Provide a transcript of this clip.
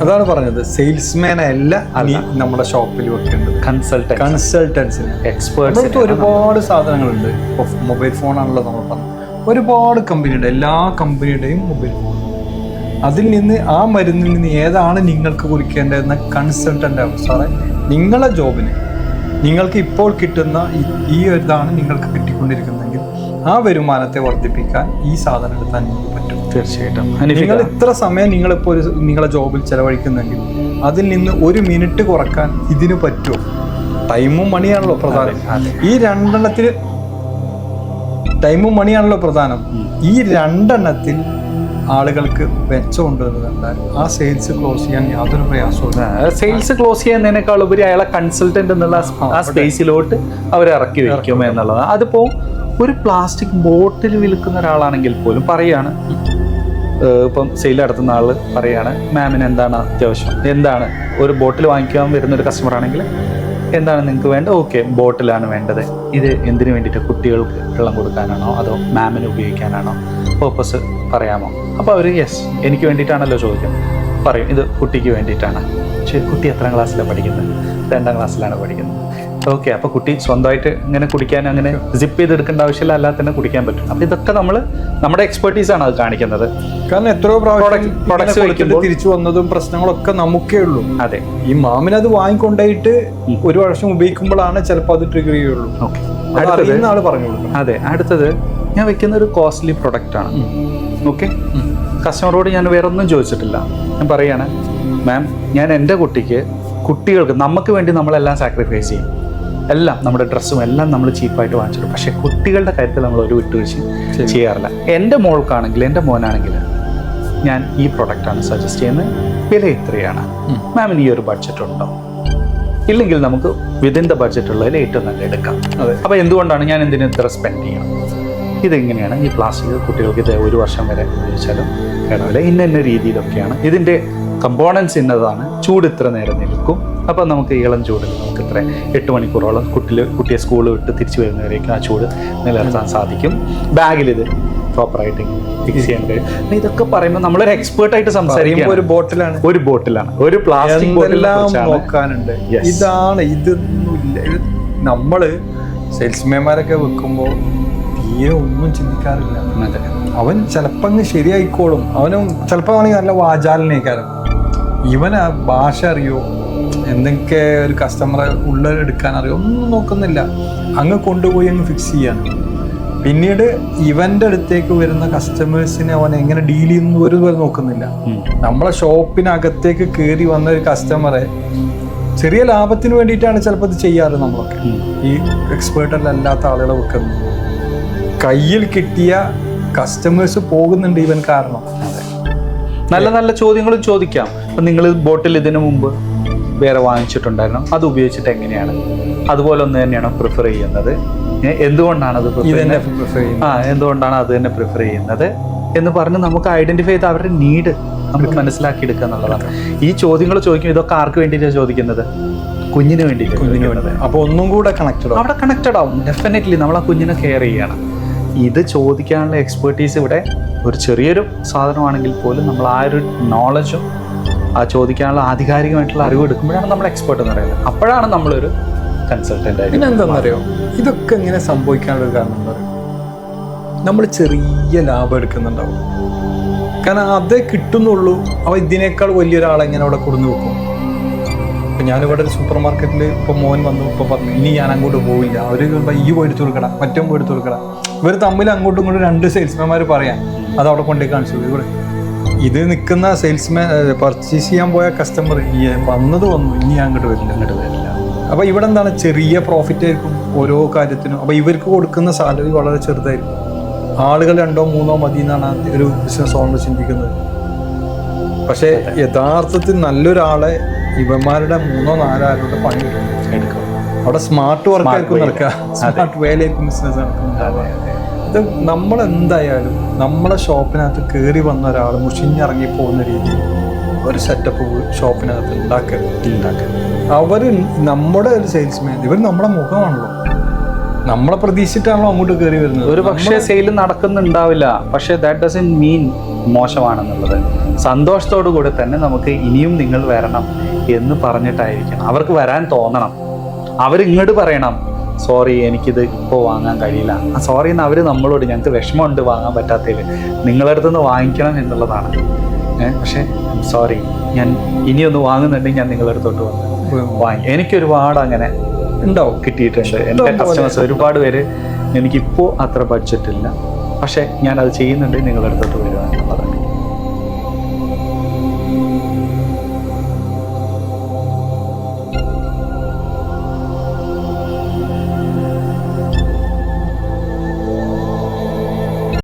അതാണ് പറഞ്ഞത്. സെയിൽസ്മാൻ അല്ല നീ നമ്മുടെ ഷോപ്പിൽ വെക്കേണ്ടത്. കൺസൾട്ടൻസിന് എക്സ്പേർട്സ് ഒരുപാട് സാധനങ്ങളുണ്ട്. ഇപ്പോൾ മൊബൈൽ ഫോണാണല്ലോ നമ്മൾ പറഞ്ഞത്. ഒരുപാട് കമ്പനിയുണ്ട് എല്ലാ കമ്പനിയുടെയും മൊബൈൽ ഫോൺ അതിൽ നിന്ന് ആ മരുന്നിൽ നിന്ന് ഏതാണ് നിങ്ങൾക്ക് കുറിക്കേണ്ടതെന്ന കൺസൾട്ടന്റ് ആവും സാറേ നിങ്ങളെ ജോബിന് നിങ്ങൾക്ക് ഇപ്പോൾ കിട്ടുന്ന ഈ- ഈ ഒരു ഇതാണ് നിങ്ങൾക്ക് കിട്ടിക്കൊണ്ടിരിക്കുന്നതെങ്കിൽ ആ വരുമാനത്തെ വർദ്ധിപ്പിക്കാൻ ഈ സാധനം എടുത്താൽ നിങ്ങൾക്ക് പറ്റും. തീർച്ചയായിട്ടും. നിങ്ങൾ ഇത്ര സമയം നിങ്ങളിപ്പോൾ ഒരു നിങ്ങളെ ജോബിൽ ചെലവഴിക്കുന്നെങ്കിൽ അതിൽ നിന്ന് ഒരു മിനിറ്റ് കുറയ്ക്കാൻ ഇതിന് പറ്റുമോ? ടൈമും മണിയാണല്ലോ പ്രധാനം. ഈ രണ്ടെണ്ണത്തിൽ ടൈമും മണിയാണല്ലോ പ്രധാനം. ഈ രണ്ടെണ്ണത്തിൽ ആളുകൾക്ക് മെച്ചമുണ്ട് എന്ന് കണ്ടാൽ ആ സെയിൽസ് ക്ലോസ് ചെയ്യാൻ യാതൊരു പ്രയാസവും സെയിൽസ് ക്ലോസ് ചെയ്യുന്നതിനേക്കാൾ ഉപരി അയാളെ കൺസൾട്ടന്റ് എന്നുള്ള ആ- സ്പേസിലോട്ട് അവരെ ഇറക്കി വയ്ക്കും എന്നുള്ളത് അതിപ്പോ ഒരു പ്ലാസ്റ്റിക് ബോട്ടിൽ വിൽക്കുന്ന ഒരാളാണെങ്കിൽ പോലും പറയാണ്. ഇപ്പം സെയിൽ നടത്തുന്ന ആൾ പറയാണ് മാമിന് എന്താണ് അത്യാവശ്യം? എന്താണ്? ഒരു ബോട്ടിൽ വാങ്ങിക്കാൻ വരുന്ന ഒരു കസ്റ്റമർ ആണെങ്കിൽ എന്താണ് നിങ്ങൾക്ക് വേണ്ടത്? ഓക്കെ ബോട്ടിലാണ് വേണ്ടത്. ഇത് എന്തിനു വേണ്ടിയിട്ട് കുട്ടികൾക്ക് വെള്ളം കൊടുക്കാനാണോ അതോ മാമിന് ഉപയോഗിക്കാനാണോ? പേർപ്പസ് പറയാമോ? അപ്പോൾ അവർ യെസ് എനിക്ക് വേണ്ടിയിട്ടാണല്ലോ ചോദിക്കുന്നത്. പറയും ഇത് കുട്ടിക്ക് വേണ്ടിയിട്ടാണ്. കുട്ടി എത്രാം ക്ലാസ്സിലാണ് പഠിക്കുന്നത്? രണ്ടാം ക്ലാസ്സിലാണ് പഠിക്കുന്നത്. ഓക്കെ അപ്പോൾ കുട്ടി സ്വന്തമായിട്ട് ഇങ്ങനെ കുടിക്കാൻ അങ്ങനെ സിപ്പ് ചെയ്തെടുക്കേണ്ട ആവശ്യമില്ല അല്ലാതെ തന്നെ കുടിക്കാൻ പറ്റും. അപ്പോൾ ഇതൊക്കെ നമ്മൾ നമ്മുടെ എക്സ്പെർട്ടീസ് ആണ് അത് കാണിക്കുന്നത്. കാരണം എത്രയോ വയ്ക്കുമ്പോൾ- തിരിച്ചു വന്നതും പ്രശ്നങ്ങളൊക്കെ നമുക്കേ ഉള്ളൂ. അതെ. ഈ മാമിന് അത് വാങ്ങിക്കൊണ്ടായിട്ട് ഒരു വർഷം ഉപയോഗിക്കുമ്പോഴാണ് ചിലപ്പോൾ അത് ട്രിഗർ ചെയ്യുള്ളൂ. ഓക്കെ അറിയുന്ന പറഞ്ഞു അതെ അടുത്തത് ഞാൻ വെക്കുന്ന ഒരു കോസ്റ്റ്ലി പ്രൊഡക്റ്റ് ആണ്. ഓക്കെ കസ്റ്റമറോട് ഞാൻ വേറെ ഒന്നും ചോദിച്ചിട്ടില്ല. ഞാൻ പറയാണ് മാം ഞാൻ എന്റെ കുട്ടിക്ക് കുട്ടികൾക്ക് നമുക്ക് വേണ്ടി നമ്മളെല്ലാം സാക്രിഫൈസ് ചെയ്യും. എല്ലാം നമ്മുടെ ഡ്രസ്സും എല്ലാം നമ്മൾ ചീപ്പായിട്ട് വാങ്ങിച്ചിടും. പക്ഷേ കുട്ടികളുടെ കാര്യത്തിൽ നമ്മൾ ഒരു വിട്ടുവീഴ്ച ചെയ്യാറില്ല. എന്റെ മോൾക്കാണെങ്കിൽ എന്റെ മോനാണെങ്കിൽ ഞാൻ ഈ പ്രൊഡക്റ്റാണ് സജസ്റ്റ് ചെയ്യുന്നത്. വില ഇത്രയാണ്. മാമിന് ഈ ഒരു ബഡ്ജറ്റ് ഉണ്ടോ? ഇല്ലെങ്കിൽ നമുക്ക് വിതിൻ ദ ബഡ്ജറ്റ് ഉള്ളതിൽ ഏറ്റവും നല്ല എടുക്കാം. അപ്പോൾ എന്തുകൊണ്ടാണ് ഞാൻ എന്തിനു ഇത്ര സ്പെൻഡ് ചെയ്യണം? ഇതെങ്ങനെയാണ് ഈ പ്ലാസ്റ്റിക് കുട്ടികൾക്ക് ഇത് ഒരു വർഷം വരെ ഉപയോഗിച്ചാലും കേടാവില്ല. ഇന്ന ഇന്ന രീതിയിലൊക്കെയാണ്. ഇതിന്റെ കമ്പോണൻസ് ഇന്നതാണ്. ചൂട് ഇത്ര നേരം നിൽക്കും. അപ്പോൾ നമുക്ക് ഇളം ചൂടിൽ നമുക്ക് ഇത്ര എട്ട് മണിക്കൂറോളം കുട്ടിൽ കുട്ടിയെ സ്കൂൾ വിട്ട് തിരിച്ചു വരുന്നവരേക്കും ആ ചൂട് നിലനിർത്താൻ സാധിക്കും. ബാഗിൽ ഇത് പ്രോപ്പറായിട്ട് ഫിക്സ് ചെയ്യാൻ കഴിയും. ഇതൊക്കെ പറയുമ്പോൾ നമ്മളൊരു എക്സ്പേർട്ട് ആയിട്ട് സംസാരിക്കുമ്പോൾ ഒരു ബോട്ടിലാണ്. ഒരു ബോട്ടിലാണ്. ഒരു പ്ലാസ്റ്റിക് നോക്കാനുണ്ട്. ഇതാണ് ഇതൊന്നുമില്ല. ഇല്ല നമ്മൾ സെയിൽസ്മാൻമാരൊക്കെ വെക്കുമ്പോൾ തീരെ ഒന്നും ചിന്തിക്കാറില്ല. അവൻ ചിലപ്പോൾ അങ്ങ് ശരിയായിക്കോളും. അവനും ചിലപ്പോൾ ആണെങ്കിൽ നല്ല വാചാലനേക്കാരം ഇവൻ ആ ഭാഷ അറിയോ? എന്തൊക്കെ ഒരു കസ്റ്റമറെ ഉള്ളെടുക്കാൻ അറിയോ? ഒന്നും നോക്കുന്നില്ല. അങ്ങ് കൊണ്ടുപോയി അങ്ങ് ഫിക്സ് ചെയ്യാണ്. പിന്നീട് ഇവന്റെ അടുത്തേക്ക് വരുന്ന കസ്റ്റമേഴ്സിനെ അവൻ എങ്ങനെ ഡീൽ ചെയ്യുന്നു ഒരു പോലെ നോക്കുന്നില്ല. നമ്മളെ ഷോപ്പിനകത്തേക്ക് കയറി വന്ന ഒരു കസ്റ്റമറെ ചെറിയ ലാഭത്തിന് വേണ്ടിയിട്ടാണ് ചിലപ്പോൾ ഇത് ചെയ്യാറ് നമ്മളൊക്കെ. ഈ എക്സ്പേർട്ടല്ലാത്ത ആളുകളെ വെക്കുന്നത്. കയ്യിൽ കിട്ടിയ കസ്റ്റമേഴ്സ് പോകുന്നുണ്ട് ഇവൻ കാരണം. നല്ല നല്ല ചോദ്യങ്ങളും ചോദിക്കാം. അപ്പം നിങ്ങൾ ബോട്ടിൽ ഇതിനു മുമ്പ് വേറെ വാങ്ങിച്ചിട്ടുണ്ടായിരുന്നു. അത് ഉപയോഗിച്ചിട്ട് എങ്ങനെയാണ്? അതുപോലെ ഒന്ന് തന്നെയാണ് പ്രിഫർ ചെയ്യുന്നത്. എന്തുകൊണ്ടാണ് അത് ആ എന്തുകൊണ്ടാണ് അത് തന്നെ പ്രിഫർ ചെയ്യുന്നത്? എന്ന് പറഞ്ഞ് നമുക്ക് ഐഡന്റിഫൈ ചെയ്ത് അവരുടെ നീഡ് നമുക്ക് മനസ്സിലാക്കി എടുക്കുക എന്നുള്ളതാണ്. ഈ ചോദ്യങ്ങൾ ചോദിക്കും ഇതൊക്കെ ആർക്ക് വേണ്ടിയിട്ടാണ് ചോദിക്കുന്നത്? കുഞ്ഞിന് വേണ്ടി കുഞ്ഞിന് വേണ്ടത് അപ്പൊ ഒന്നും കൂടെ കണക്റ്റഡ് അവിടെ കണക്റ്റഡ് ആവും. ഡെഫിനറ്റ്ലി നമ്മൾ ആ കുഞ്ഞിനെ കെയർ ചെയ്യണം. ഇത് ചോദിക്കാനുള്ള എക്സ്പെർട്ടീസ് ഇവിടെ ഒരു ചെറിയൊരു സാധനമാണെങ്കിൽ പോലും നമ്മൾ ആ ഒരു നോളജും ആ ചോദിക്കാനുള്ള ആധികാരികമായിട്ടുള്ള അറിവ് എടുക്കുമ്പോഴാണ് നമ്മൾ എക്സ്പേർട്ട് എന്ന് പറയുന്നത്. അപ്പോഴാണ് നമ്മളൊരു കൺസൾട്ടന്റ് ആയിട്ട് പിന്നെ എന്താണെന്നറിയോ ഇതൊക്കെ ഇങ്ങനെ സംഭവിക്കാനുള്ള ഒരു കാരണം എന്താ? പറയുക നമ്മൾ ചെറിയ ലാഭം എടുക്കുന്നുണ്ടാവും. കാരണം അതേ കിട്ടുന്നുള്ളൂ. അവ ഇതിനേക്കാൾ വലിയൊരാളെങ്ങനെ അവിടെ കൊടുന്നു വെക്കും? ഇപ്പൊ ഞാനിവിടെ ഒരു സൂപ്പർ മാർക്കറ്റിൽ ഇപ്പൊ മോൻ വന്നു ഇപ്പൊ പറഞ്ഞു ഇനി ഞാൻ അങ്ങോട്ട് പോവില്ല. അവർ പറയുമ്പോ ഈ പോയിട്ട് കൊടുക്കട മറ്റും പോയിട്ട് കൊടുക്കട. ഇവർ തമ്മിൽ അങ്ങോട്ടും ഇങ്ങോട്ടും രണ്ട് സെയിൽസ്മാൻമാർ പറയാം അത് അവിടെ കൊണ്ടേ കാണിച്ചു ഇവിടെ. ഇത് നിൽക്കുന്ന സെയിൽസ്മാൻ പർച്ചേസ് ചെയ്യാൻ പോയ കസ്റ്റമർ വന്നത് വന്നു ഇനി അങ്ങോട്ട് വരില്ല. അങ്ങോട്ട് വരില്ല. അപ്പൊ ഇവിടെ എന്താണ് ചെറിയ പ്രോഫിറ്റ് ആയിരിക്കും ഓരോ കാര്യത്തിനും. അപ്പൊ ഇവർക്ക് കൊടുക്കുന്ന സാലറി വളരെ ചെറുതായിരിക്കും. ആളുകൾ രണ്ടോ മൂന്നോ മതി എന്നാണ് ഒരു ബിസിനസ് ഓണർ ചിന്തിക്കുന്നത്. പക്ഷെ യഥാർത്ഥത്തിൽ നല്ലൊരാളെ ഇവന്മാരുടെ മൂന്നോ നാലോ ആളുടെ പണി എടുക്കും. അവിടെ സ്മാർട്ട് വർക്ക് ആയിരിക്കും. നടക്കുക. സ്മാർട്ട് വേലായിരിക്കും ബിസിനസ് നടക്കുന്നത്. ഇത് നമ്മൾ എന്തായാലും നമ്മളെ ഷോപ്പിനകത്ത് കയറി വന്ന ഒരാൾ മുഷിഞ്ഞിറങ്ങി പോകുന്ന രീതി ഒരു സെറ്റപ്പ് ഷോപ്പിനകത്ത് ഉണ്ടാക്കരുത്. ഉണ്ടാക്കുക അവർ നമ്മുടെ ഒരു സെയിൽസ്മാൻ ഇവർ നമ്മുടെ മുഖമാണല്ലോ. നമ്മളെ പ്രതീക്ഷിച്ചിട്ടാണല്ലോ അങ്ങോട്ട് കയറി വരുന്നത്. ഒരു പക്ഷേ സെയിൽ നടക്കുന്നുണ്ടാവില്ല. പക്ഷേ ദാറ്റ് ഡസൻ മീൻ മോശമാണെന്നുള്ളത്. സന്തോഷത്തോടു കൂടി തന്നെ നമുക്ക് ഇനിയും നിങ്ങൾ വരണം എന്ന് പറഞ്ഞിട്ടായിരിക്കണം. അവർക്ക് വരാൻ തോന്നണം. അവരിങ്ങോട്ട് പറയണം സോറി എനിക്കിത് ഇപ്പോൾ വാങ്ങാൻ കഴിയില്ല. ആ സോറി എന്ന് അവർ നമ്മളോട് ഞങ്ങൾക്ക് വിഷമമുണ്ട് വാങ്ങാൻ പറ്റാത്തതിൽ നിങ്ങളടുത്ത് നിന്ന് വാങ്ങിക്കണം എന്നുള്ളതാണ്. ഏഹ് പക്ഷേ സോറി ഞാൻ ഇനിയൊന്ന് വാങ്ങുന്നുണ്ടെങ്കിൽ ഞാൻ നിങ്ങളുടെ അടുത്തോട്ട് വന്ന് വാങ്ങി. എനിക്ക് ഒരുപാട് അങ്ങനെ ഉണ്ടാവും കിട്ടിയിട്ടുണ്ട്. എന്റെ കസ്റ്റമേഴ്സ് ഒരുപാട് പേര് എനിക്കിപ്പോൾ അത്ര ബഡ്ജറ്റ് ഇല്ല. പക്ഷേ ഞാൻ അത് ചെയ്യുന്നുണ്ട് നിങ്ങളുടെ അടുത്തോട്ട് വരുവാനുള്ളതാണ്